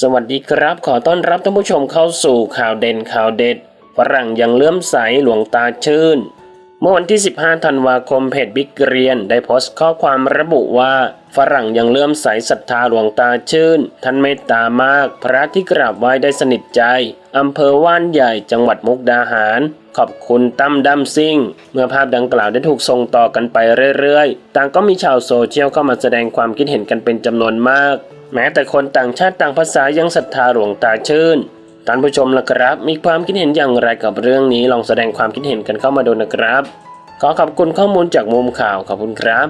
สวัสดีครับ ขอต้อนรับท่านผู้ชมเข้าสู่ข่าวเด่นข่าวเด็ดฝรั่งยังเลื่อมใสหลวงตาชื่น เมื่อวันที่ 15 ธันวาคมเพจบิ๊กเรียน ได้โพสต์ข้อความระบุว่า ฝรั่งยังเลื่อมใสศรัทธาหลวงตาชื่น ท่านเมตตามาก พระที่กราบไหว้ได้สนิทใจอำเภอว่านใหญ่จังหวัดมุกดาหาร ขอบคุณตั้มดัมซิ่ง เมื่อภาพดังกล่าวได้ถูกส่งต่อกันไปเรื่อยๆ ต่างก็มีชาวโซเชียลเข้ามาแสดงความคิดเห็นกันเป็นจำนวนมาก แม้แต่คนต่างชาติต่างภาษายังศรัทธาหลวงตาชื่นท่านผู้ชมล่ะครับ มีความคิดเห็นอย่างไรกับเรื่องนี้ลองแสดงความคิดเห็นกันเข้ามาดูนะครับ ขอขอบคุณข้อมูลจากมุมข่าวขอบคุณครับ